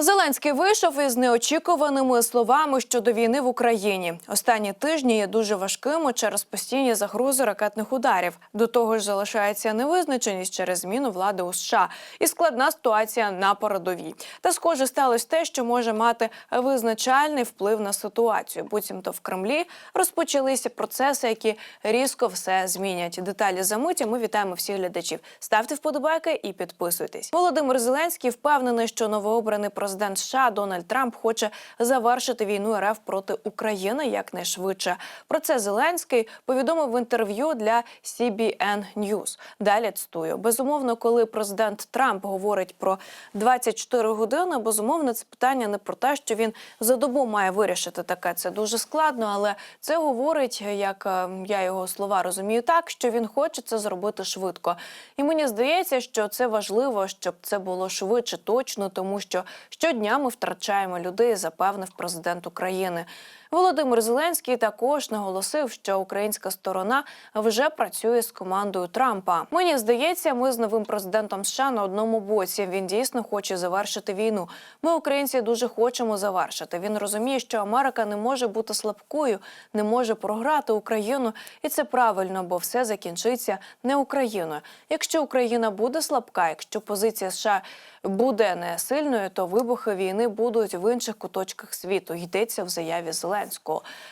Зеленський вийшов із неочікуваними словами щодо війни в Україні. Останні тижні є дуже важкими через постійні загрози ракетних ударів. До того ж, залишається невизначеність через зміну влади у США і складна ситуація на передовій. Та схоже сталося те, що може мати визначальний вплив на ситуацію. Буцімто в Кремлі розпочалися процеси, які різко все змінять. Деталі за миті ми вітаємо всіх глядачів. Ставте вподобайки і підписуйтесь. Володимир Зеленський впевнений, що новообраний президент США Дональд Трамп хоче завершити війну РФ проти України якнайшвидше. Про це Зеленський повідомив в інтерв'ю для CBN News. Далі цитую. Безумовно, коли президент Трамп говорить про 24 години, безумовно, це питання не про те, що він за добу має вирішити таке. Це дуже складно, але це говорить, як е, я його слова розумію, так що він хоче це зробити швидко. І мені здається, що це важливо, щоб це було швидше, точно, тому що щодня ми втрачаємо людей, запевнив президент України. Володимир Зеленський також наголосив, що українська сторона вже працює з командою Трампа. Мені здається, ми з новим президентом США на одному боці. Він дійсно хоче завершити війну. Ми, українці, дуже хочемо завершити. Він розуміє, що Америка не може бути слабкою, не може програти Україну, і це правильно, бо все закінчиться не Україною. Якщо Україна буде слабка, якщо позиція США буде не сильною, то вибухи війни будуть в інших куточках світу. Йдеться в заяві Зеленського.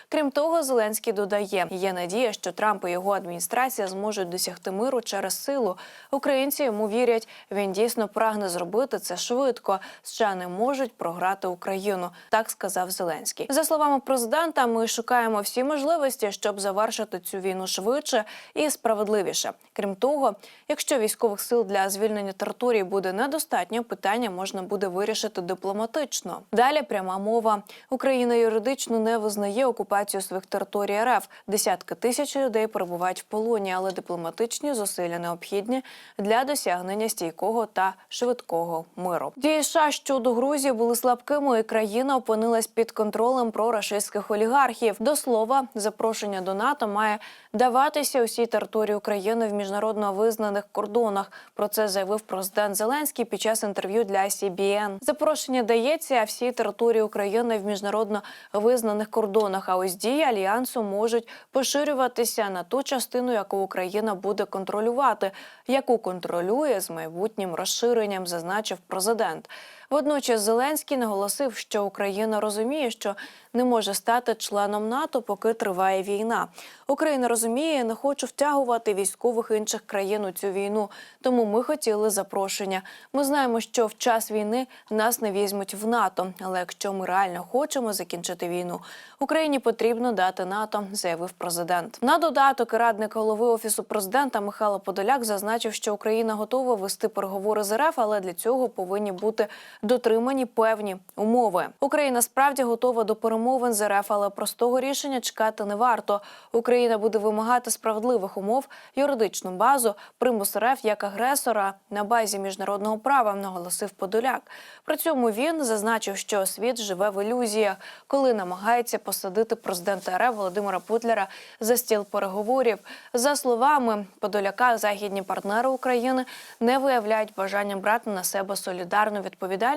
Крім того, Зеленський додає: є надія, що Трамп і його адміністрація зможуть досягти миру через силу. Українці йому вірять. Він дійсно прагне зробити це швидко. США не можуть програти Україну. Так сказав Зеленський. За словами президента, ми шукаємо всі можливості, щоб завершити цю війну швидше і справедливіше. Крім того, якщо військових сил для звільнення території буде недостатньо, питання можна буде вирішити дипломатично. Далі пряма мова. Україна юридично не визнає окупацію своїх територій РФ. Десятки тисяч людей перебувають в полоні, але дипломатичні зусилля необхідні для досягнення стійкого та швидкого миру. Дії США щодо Грузії були слабкими, і країна опинилась під контролем прорашистських олігархів. До слова, запрошення до НАТО має даватися усій території України в міжнародно визнаних кордонах. Про це заявив президент Зеленський під час інтерв'ю для CBN. Запрошення дається всій території України в міжнародно визнаних кордонах. А ось дії альянсу можуть поширюватися на ту частину, яку Україна буде контролювати, яку контролює з майбутнім розширенням, зазначив президент. Водночас Зеленський наголосив, що Україна розуміє, що не може стати членом НАТО, поки триває війна. Україна розуміє, не хочу втягувати військових інших країн у цю війну. Тому ми хотіли запрошення. Ми знаємо, що в час війни нас не візьмуть в НАТО. Але якщо ми реально хочемо закінчити війну, Україні потрібно дати НАТО, заявив президент. На додаток радник голови офісу президента Михайло Подоляк зазначив, що Україна готова вести переговори з РФ, але для цього повинні бути дотримані певні умови. Україна справді готова до перемовин з РФ, але простого рішення чекати не варто. Україна буде вимагати справедливих умов, юридичну базу, примус РФ як агресора на базі міжнародного права, наголосив Подоляк. При цьому він зазначив, що світ живе в ілюзіях, коли намагається посадити президента РФ Володимира Путляра за стіл переговорів. За словами Подоляка, західні партнери України не виявляють бажання брати на себе солідарну відповідальність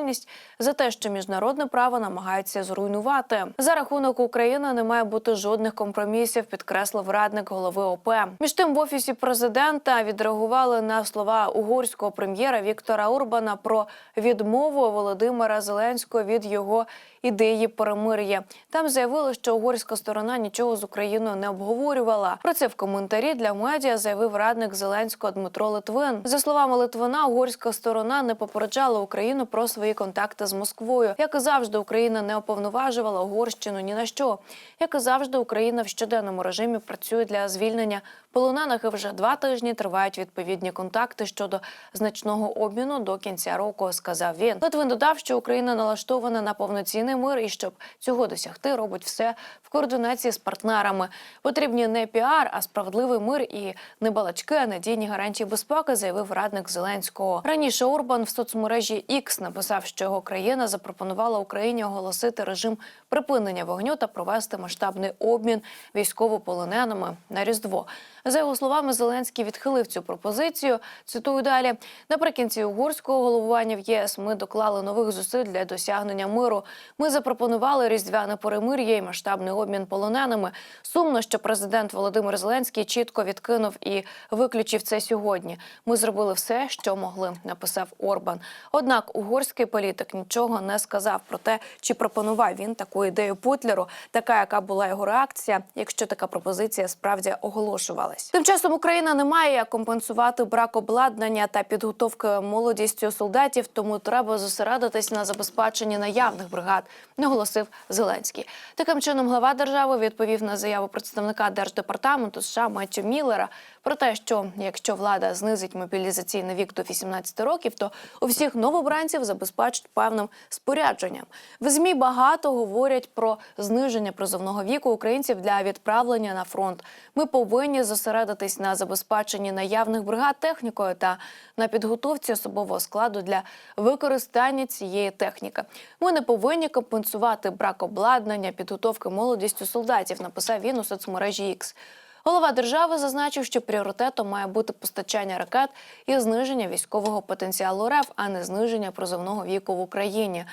за те, що міжнародне право намагається зруйнувати. За рахунок України не має бути жодних компромісів, підкреслив радник голови ОП. Між тим в офісі президента відреагували на слова угорського прем'єра Віктора Урбана про відмову Володимира Зеленського від його ідеї перемир'я. Там заявили, що угорська сторона нічого з Україною не обговорювала. Про це в коментарі для медіа заявив радник Зеленського Дмитро Литвин. За словами Литвина, угорська сторона не попереджала Україну про свої контакти з Москвою. Як і завжди, Україна не оповноважувала Угорщину ні на що. Як і завжди, Україна в щоденному режимі працює для звільнення полонених. І вже два тижні тривають відповідні контакти щодо значного обміну до кінця року. Сказав він. Литвин додав, що Україна налаштована на повноцінний мир, і щоб цього досягти, робить все в координації з партнерами. Потрібні не піар, а справедливий мир і не балачки, а надійні гарантії безпеки, заявив радник Зеленського. Раніше Орбан в соцмережі X написав, що його країна запропонувала Україні оголосити режим припинення вогню та провести масштабний обмін військовополоненими на різдво. За його словами, Зеленський відхилив цю пропозицію. Цитую далі: наприкінці угорського головування в ЄС ми доклали нових зусиль для досягнення миру. Ми запропонували різдвяне перемир'я і масштабний обмін полоненими. Сумно, що президент Володимир Зеленський чітко відкинув і виключив це сьогодні. Ми зробили все, що могли, написав Орбан. Однак угорський політик нічого не сказав про те, чи пропонував він таку ідею Путлеру, така яка була його реакція, якщо така пропозиція справді оголошувалась. Тим часом Україна не має як компенсувати брак обладнання та підготовки молодістю солдатів, тому треба зосередитись на забезпеченні наявних бригад, наголосив Зеленський. Таким чином, глава держави відповів на заяву представника держдепартаменту США Меттю Міллера про те, що якщо влада знизить мобілізаційний вік до 18 років, то у всіх новобранців забезпечать певним спорядженням. В змі багато говорять про зниження призовного віку українців для відправлення на фронт. Ми повинні зосередитись на забезпеченні наявних бригад технікою та на підготовці особового складу для використання цієї техніки. Ми не повинні компенсувати брак обладнання, підготовки молодістю солдатів. Написав він у соцмережі X. Голова держави зазначив, що пріоритетом має бути постачання ракет і зниження військового потенціалу РФ, а не зниження призовного віку в Україні.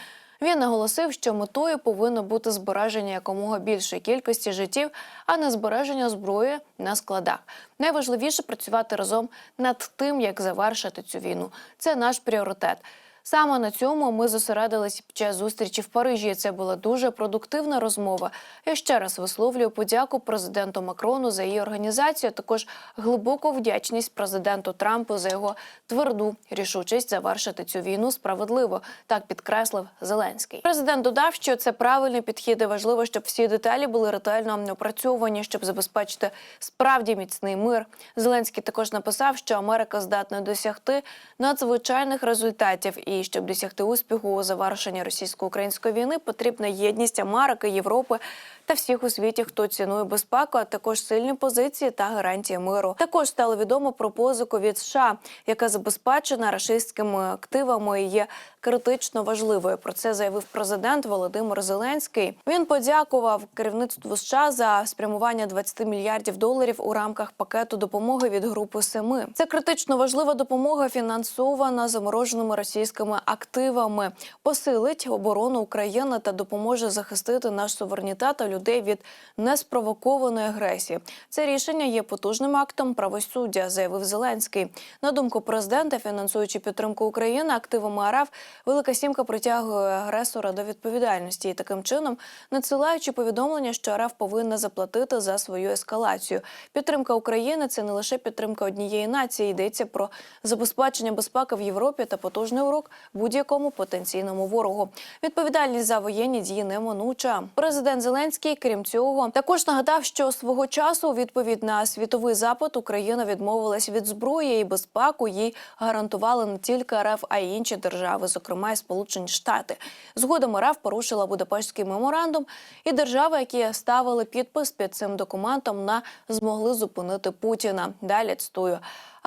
Він наголосив, що метою повинно бути збереження якомога більшої кількості життів, а не збереження зброї на складах. Найважливіше працювати разом над тим, як завершити цю війну. Це наш пріоритет. Саме на цьому ми зосередились під час зустрічі в Парижі. Це була дуже продуктивна розмова. Я ще раз висловлюю подяку президенту Макрону за її організацію. а Також глибоку вдячність президенту Трампу за його тверду рішучість завершити цю війну справедливо. Так підкреслив Зеленський. Президент додав, що це правильний підхід і важливо, щоб всі деталі були ретельно опрацьовані, щоб забезпечити справді міцний мир. Зеленський також написав, що Америка здатна досягти надзвичайних результатів. І щоб досягти успіху у завершенні російсько-української війни, потрібна єдність Америки, Європи та всіх у світі, хто цінує безпеку, а також сильні позиції та гарантії миру. Також стало відомо про позику від США, яка забезпечена рашистськими активами і є критично важливою. Про це заявив президент Володимир Зеленський. Він подякував керівництву США за спрямування 20 мільярдів доларів у рамках пакету допомоги від групи Семи. Це критично важлива допомога, фінансована замороженими російськими активами, посилить оборону України та допоможе захистити наш суверенітет та людей від неспровокованої агресії. Це рішення є потужним актом правосуддя, заявив Зеленський. На думку президента, фінансуючи підтримку України активами РФ, Велика Сімка притягує агресора до відповідальності і таким чином надсилаючи повідомлення, що РФ повинна заплатити за свою ескалацію. Підтримка України це не лише підтримка однієї нації. Йдеться про забезпечення безпеки в Європі та потужний урок будь-якому потенційному ворогу. Відповідальність за воєнні дії неминуча. Президент Зеленський, крім цього, також нагадав, що свого часу відповідь на світовий запит Україна відмовилась від зброї і безпеку їй гарантували не тільки РФ, а й інші держави, зокрема і Сполучені Штати. Згодом РФ порушила Будапештський меморандум, і держави, які ставили підпис під цим документом, на змогли зупинити Путіна. Далі цитую.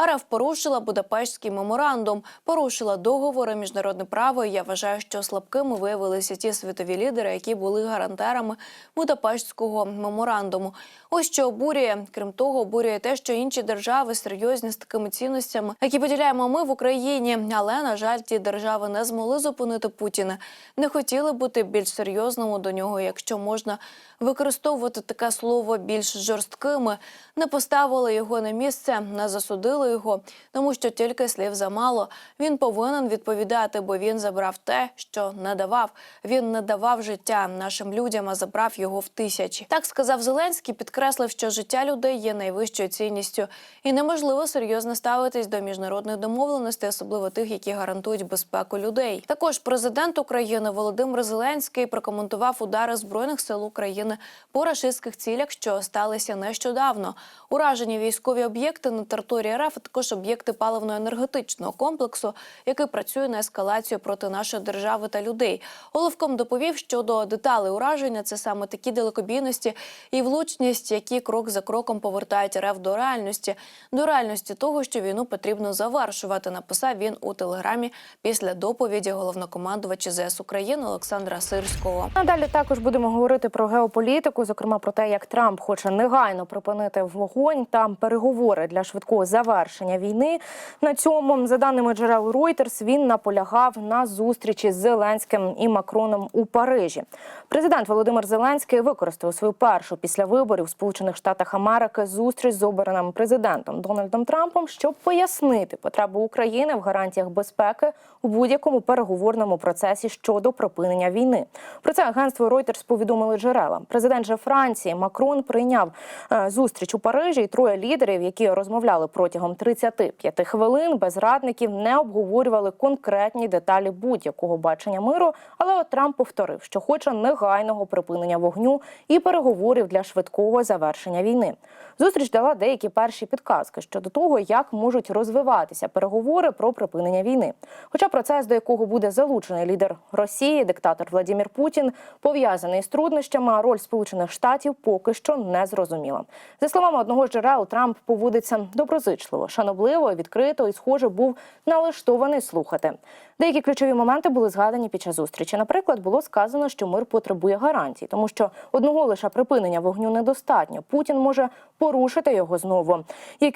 РФ порушила Будапештський меморандум, порушила договори міжнародне право. І я вважаю, що слабкими виявилися ті світові лідери, які були гарантерами Будапештського меморандуму. Ось що обурює. Крім того, обурює те, що інші держави серйозні з такими цінностями, які поділяємо ми в Україні. Але на жаль, ті держави не змогли зупинити Путіна, не хотіли бути більш серйозними до нього, якщо можна використовувати таке слово більш жорсткими, не поставили його на місце, не засудили його, тому що тільки слів замало. Він повинен відповідати, бо він забрав те, що не давав. Він не давав життя нашим людям, а забрав його в тисячі. Так сказав Зеленський, підкреслив, що життя людей є найвищою цінністю, і неможливо серйозно ставитись до міжнародних домовленостей, особливо тих, які гарантують безпеку людей. Також президент України Володимир Зеленський прокоментував удари збройних сил України по рашистських цілях, що сталися нещодавно. Уражені військові об'єкти на території РФ також об'єкти паливно-енергетичного комплексу, який працює на ескалацію проти нашої держави та людей. Головком доповів, що до деталей ураження це саме такі далекобійності і влучність, які крок за кроком повертають РФ до реальності, до реальності того, що війну потрібно завершувати. Написав він у телеграмі після доповіді головнокомандувача ЗС України Олександра Сирського. Надалі також будемо говорити про геополітику, зокрема про те, як Трамп хоче негайно припинити вогонь та переговори для швидкого завершення війни. На цьому, за даними джерел Reuters, він наполягав на зустрічі з Зеленським і Макроном у Парижі. Президент Володимир Зеленський використав свою першу після виборів у Сполучених Штатах Америки зустріч з обраним президентом Дональдом Трампом, щоб пояснити потребу України в гарантіях безпеки у будь-якому переговорному процесі щодо припинення війни. Про це агентство Reuters повідомили джерела. Президент же Франції Макрон прийняв е, зустріч у Парижі, і троє лідерів, які розмовляли протягом 35 хвилин, без радників не обговорювали конкретні деталі будь-якого бачення миру. Але от Трамп повторив, що хоче негайного припинення вогню і переговорів для швидкого завершення війни. Зустріч дала деякі перші підказки щодо того, як можуть розвиватися переговори про припинення війни. Хоча процес, до якого буде залучений лідер Росії, диктатор Владимир Путін, пов'язаний з труднощами, а роль Сполучених Штатів поки що не зрозуміла. За словами одного з джерел, Трамп поводиться доброзичливо, шанобливо, відкрито і, схоже, був налаштований слухати. Деякі ключові моменти були згадані під час зустрічі. Наприклад, було сказано, що мир потребує гарантій, тому що одного лише припинення вогню недостатньо. Путін може порушити його знову,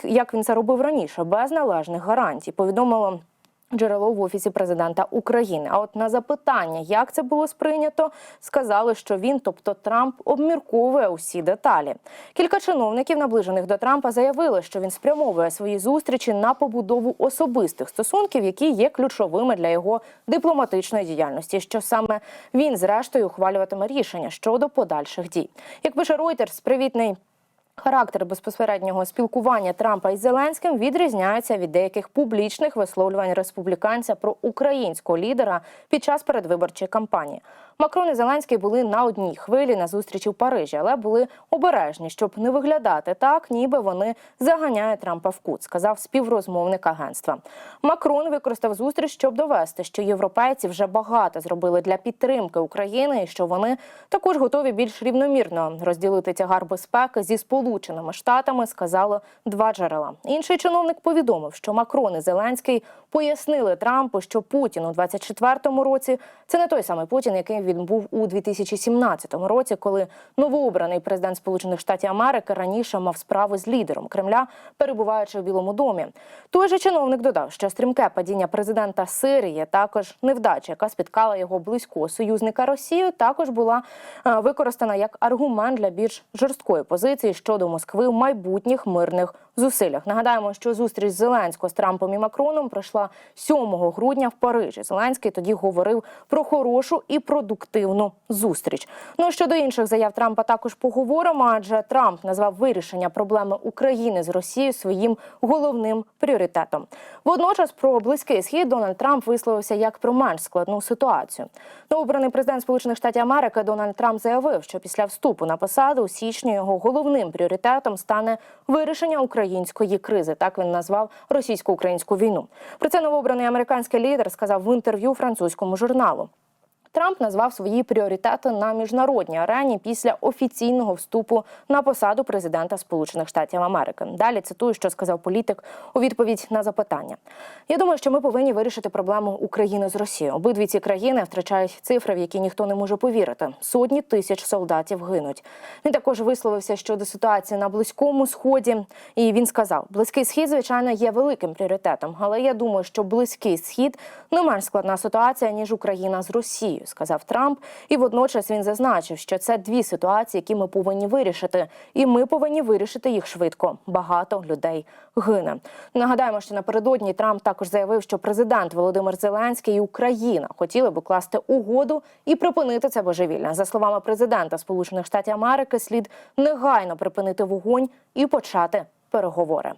як він це робив раніше, без належних гарантій. Повідомило Джерело в офісі президента України. А от на запитання, як це було сприйнято, сказали, що він, тобто Трамп, обмірковує усі деталі. Кілька чиновників, наближених до Трампа, заявили, що він спрямовує свої зустрічі на побудову особистих стосунків, які є ключовими для його дипломатичної діяльності. Що саме він, зрештою, ухвалюватиме рішення щодо подальших дій. Як пише Reuters, привітний Характер безпосереднього спілкування Трампа із Зеленським відрізняється від деяких публічних висловлювань республіканця про українського лідера під час передвиборчої кампанії. Макрон і Зеленський були на одній хвилі на зустрічі в Парижі, але були обережні, щоб не виглядати так, ніби вони заганяють Трампа в кут, сказав співрозмовник агентства. Макрон використав зустріч, щоб довести, що європейці вже багато зробили для підтримки України, і що вони також готові більш рівномірно розділити тягар безпеки зі сполученими штатами. Сказало два джерела. Інший чиновник повідомив, що Макрон і Зеленський пояснили Трампу, що Путін у 24-му році це не той самий Путін, який він був у 2017 році, коли новообраний президент Сполучених Штатів Америки раніше мав справи з лідером Кремля, перебуваючи в Білому домі. Той же чиновник додав, що стрімке падіння президента Сирії, також невдача, яка спіткала його близького союзника Росію, також була е, використана як аргумент для більш жорсткої позиції щодо Москви в майбутніх мирних зусиллях. Нагадаємо, що зустріч Зеленського з Трампом і Макроном пройшла 7 грудня в Парижі. Зеленський тоді говорив про хорошу і продуктивну зустріч. Ну щодо інших заяв Трампа також поговоримо, адже Трамп назвав вирішення проблеми України з Росією своїм головним пріоритетом. Водночас про близький схід Дональд Трамп висловився як про менш складну ситуацію. Новообраний президент Сполучених Штатів Америки Дональд Трамп заявив, що після вступу на посаду у січні його головним пріоритетом стане вирішення української кризи. Так він назвав російсько-українську війну. Про це новообраний американський лідер сказав в інтерв'ю французькому журналу. Трамп назвав свої пріоритети на міжнародній арені після офіційного вступу на посаду президента Сполучених Штатів Америки. Далі цитую, що сказав політик у відповідь на запитання. Я думаю, що ми повинні вирішити проблему України з Росією. Обидві ці країни втрачають цифри, в які ніхто не може повірити. Сотні тисяч солдатів гинуть. Він також висловився щодо ситуації на близькому сході. І він сказав: близький схід, звичайно, є великим пріоритетом, але я думаю, що близький схід не менш складна ситуація ніж Україна з Росією, сказав Трамп. І водночас він зазначив, що це дві ситуації, які ми повинні вирішити, і ми повинні вирішити їх швидко. Багато людей гине. Нагадаємо, що напередодні Трамп також заявив, що президент Володимир Зеленський і Україна хотіли б укласти угоду і припинити це божевілля. За словами президента Сполучених Штатів Америки, слід негайно припинити вогонь і почати переговори.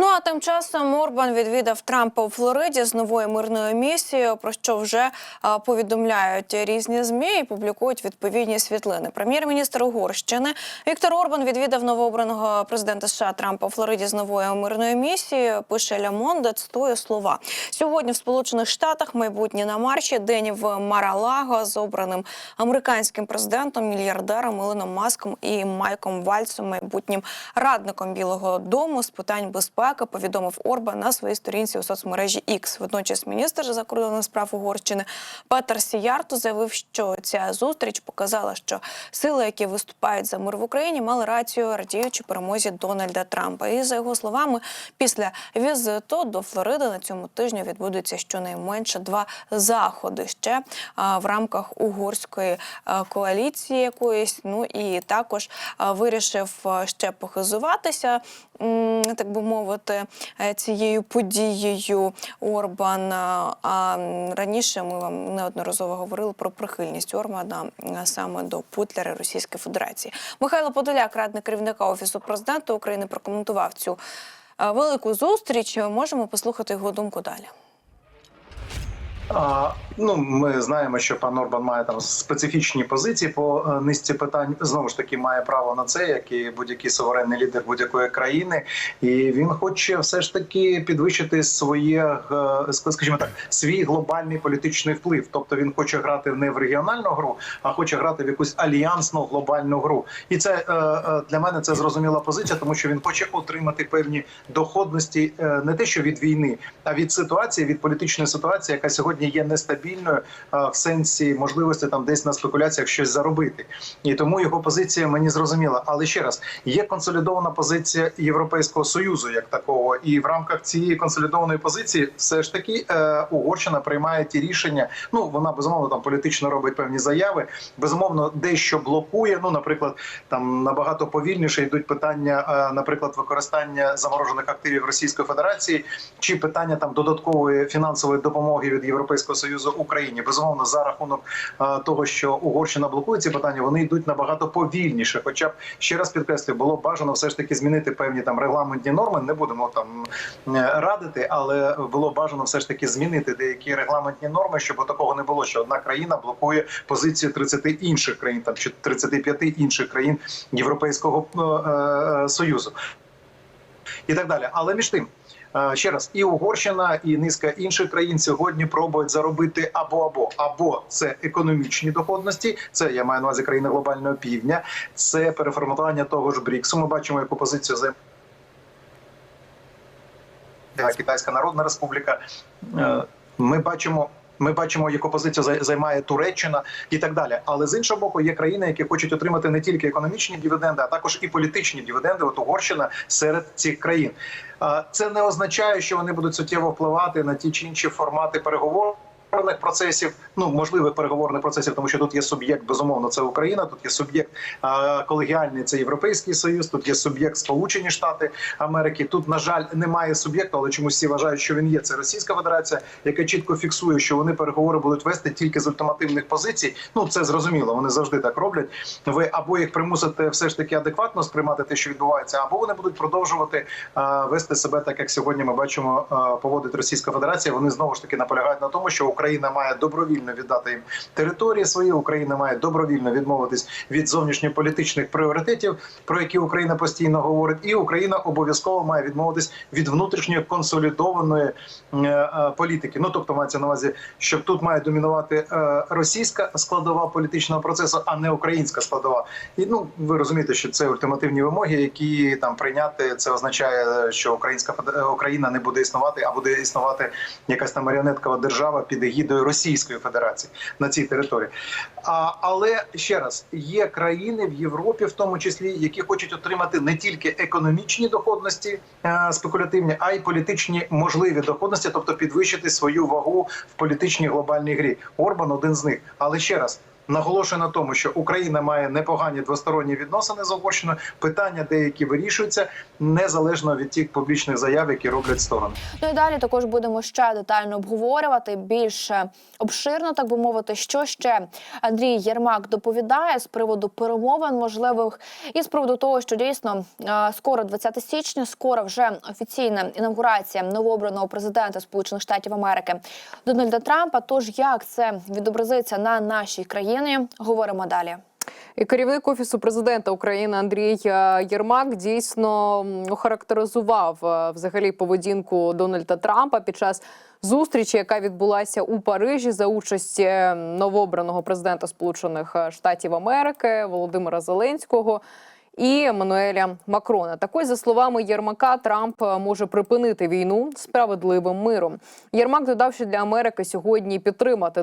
Ну а тим часом Орбан відвідав Трампа у Флориді з новою мирною місією, про що вже а, повідомляють різні змі і публікують відповідні світлини. Прем'єр-міністр Угорщини Віктор Орбан відвідав новообраного президента США Трампа у Флориді з новою мирною місією. Пише Ля Monde, цитую слова сьогодні в Сполучених Штатах майбутнє на марші. День в Маралаго з обраним американським президентом, мільярдером Ілоном Маском і Майком Вальцем, майбутнім радником Білого Дому з питань безпеки, повідомив Орбан на своїй сторінці у соцмережі X. Водночас міністр закордонних справ Угорщини Петер Сіярто заявив, що ця зустріч показала, що сили, які виступають за мир в Україні, мали рацію, радіючи перемозі Дональда Трампа. І за його словами, після візиту до Флориди на цьому тижні відбудуться щонайменше два заходи ще а, в рамках угорської а, коаліції якоїсь. Ну і також а, вирішив ще похизуватися, так би мовити, е, цією подією Орбан. А а, раніше ми вам неодноразово говорили про прихильність Орбана саме до Путляра Російської Федерації. Михайло Подоляк, радник керівника офісу президента України, прокоментував цю е, велику зустріч. Можемо послухати його думку далі. Ну, ми знаємо, що пан Орбан має там специфічні позиції по е, низці питань. Знову ж таки, має право на це, як і будь-який суверенний лідер будь-якої країни, і він хоче все ж таки підвищити своє, е, скажімо так, свій глобальний політичний вплив. Тобто він хоче грати не в регіональну гру, а хоче грати в якусь альянсну глобальну гру. І це е, для мене це зрозуміла позиція, тому що він хоче отримати певні доходності не те, що від війни, а від ситуації, від політичної ситуації, яка сьогодні є нестабільною в сенсі можливості там десь на спекуляціях щось заробити. І тому його позиція мені зрозуміла. Але ще раз є консолідована позиція Європейського союзу як такого, і в рамках цієї консолідованої позиції все ж таки е, Угорщина приймає ті рішення. Ну вона безумовно там політично робить певні заяви. Безумовно, дещо блокує. Ну, наприклад, там набагато повільніше йдуть питання, е, наприклад, використання заморожених активів Російської Федерації чи питання там додаткової фінансової допомоги від Європейського союзу Україні. Безумовно, за рахунок е, того, що Угорщина блокує ці питання, вони йдуть набагато повільніше. Хоча б ще раз підкреслюю, було бажано все ж таки змінити певні там регламентні норми. Не будемо там е, радити, але було бажано все ж таки змінити деякі регламентні норми, щоб такого не було, що одна країна блокує позицію 30 інших країн, там чи 35 інших країн Європейського е, союзу. І так далі. Але між тим, ще раз, і Угорщина, і низка інших країн сьогодні пробують заробити або або або це економічні доходності, це я маю на увазі країни глобального півдня, це переформатування того ж Бріксу. Ми бачимо, яку позицію за. Китайська Народна Республіка. Е, Ми бачимо. Ми бачимо, яку позицію зай- займає Туреччина і так далі. Але з іншого боку, є країни, які хочуть отримати не тільки економічні дивіденди, а також і політичні дивіденди. От Угорщина серед цих країн. Це не означає, що вони будуть суттєво впливати на ті чи інші формати переговорів. Процесів, ну можливих переговорних процесів, тому що тут є суб'єкт, безумовно, це Україна. Тут є суб'єкт колегіальний, це Європейський Союз. Тут є суб'єкт Сполучені Штати Америки. Тут, на жаль, немає суб'єкту, але чомусь всі вважають, що він є. Це Російська Федерація, яка чітко фіксує, що вони переговори будуть вести тільки з ультимативних позицій. Ну це зрозуміло. Вони завжди так роблять. Ви або їх примусите все ж таки адекватно сприймати те, що відбувається, або вони будуть продовжувати вести себе так, як сьогодні ми бачимо, поводить Російська Федерація. Вони знову ж таки наполягають на тому, що Україна має добровільно віддати їм території свої. Україна має добровільно відмовитись від зовнішньополітичних пріоритетів, про які Україна постійно говорить, і Україна обов'язково має відмовитись від внутрішньої консолідованої е, е, політики. Ну тобто мається на увазі, що тут має домінувати е, російська складова політичного процесу, а не українська складова. І ну ви розумієте, що це ультимативні вимоги, які там прийняти. Це означає, що українська Україна не буде існувати, а буде існувати якась там маріонеткова держава під егідою Російської Федерації на цій території. А, але ще раз є країни в Європі, в тому числі, які хочуть отримати не тільки економічні доходності е, спекулятивні, а й політичні можливі доходності, тобто підвищити свою вагу в політичній глобальній грі. Орбан один з них. Але ще раз. Наголошує на тому, що Україна має непогані двосторонні відносини з Угорщиною. Питання деякі вирішуються незалежно від тих публічних заяв, які роблять сторони. Ну і далі також будемо ще детально обговорювати більш обширно, так би мовити, що ще Андрій Єрмак доповідає з приводу перемовин можливих і з приводу того, що дійсно е, скоро 20 січня, скоро вже офіційна інавгурація новообраного президента Сполучених Штатів Америки Дональда Трампа. Тож як це відобразиться на нашій країні, говоримо далі. І керівник офісу президента України Андрій е, Єрмак дійсно охарактеризував е, взагалі поведінку Дональда Трампа під час зустрічі, яка відбулася у Парижі за участі е, новообраного президента Сполучених Штатів Америки Володимира Зеленського. І Еммануеля Макрона. Так ось, за словами Єрмака, Трамп може припинити війну справедливим миром. Єрмак додав, що для Америки сьогодні підтримати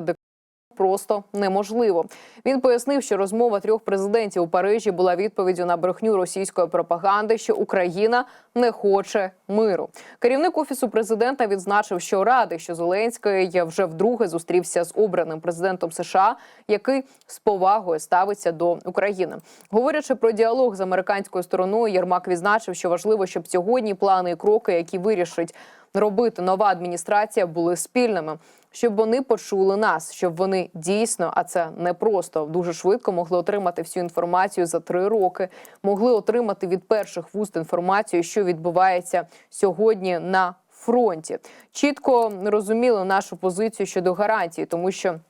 просто неможливо. Він пояснив, що розмова трьох президентів у Парижі була відповіддю на брехню російської пропаганди, що Україна не хоче миру. Керівник офісу президента відзначив, що радий, що Зеленський вже вдруге зустрівся з обраним президентом США, який з повагою ставиться до України. Говорячи про діалог з американською стороною, Єрмак відзначив, що важливо, щоб сьогодні плани і кроки, які вирішить робити нова адміністрація, були спільними. Щоб вони почули нас, щоб вони дійсно, а це не просто дуже швидко могли отримати всю інформацію за три роки, могли отримати від перших вуст інформацію, що відбувається сьогодні на фронті. Чітко розуміли нашу позицію щодо гарантії, тому що.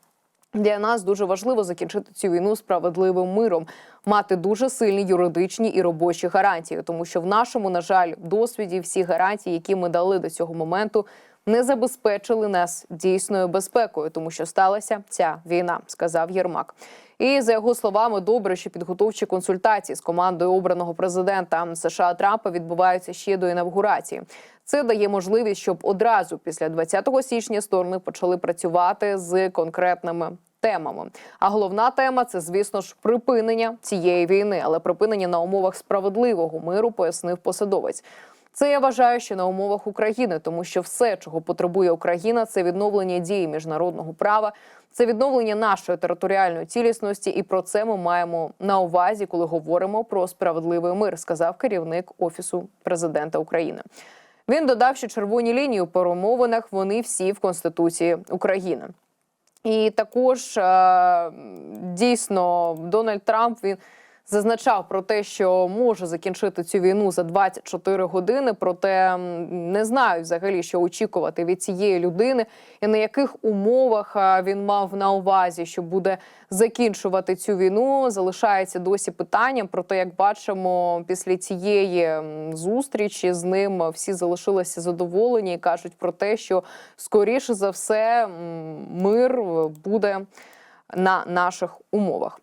Для нас дуже важливо закінчити цю війну справедливим миром, мати дуже сильні юридичні і робочі гарантії, тому що в нашому, на жаль, досвіді всі гарантії, які ми дали до цього моменту, не забезпечили нас дійсною безпекою, тому що сталася ця війна, сказав Єрмак. І за його словами, добре, що підготовчі консультації з командою обраного президента США Трампа відбуваються ще до інавгурації. Це дає можливість, щоб одразу після 20 січня сторони почали працювати з конкретними темами. А головна тема це, звісно ж, припинення цієї війни, але припинення на умовах справедливого миру, пояснив посадовець. Це я вважаю, що на умовах України, тому що все, чого потребує Україна, це відновлення дії міжнародного права, це відновлення нашої територіальної цілісності, і про це ми маємо на увазі, коли говоримо про справедливий мир, сказав керівник офісу президента України. Він додав, що червоні лінії у перемовинах вони всі в Конституції України. І також е, дійсно Дональд Трамп він зазначав про те, що може закінчити цю війну за 24 години. Проте не знаю взагалі, що очікувати від цієї людини, і на яких умовах він мав на увазі, що буде закінчувати цю війну. Залишається досі питанням. Проте, як бачимо, після цієї зустрічі з ним всі залишилися задоволені і кажуть про те, що скоріше за все мир буде на наших умовах.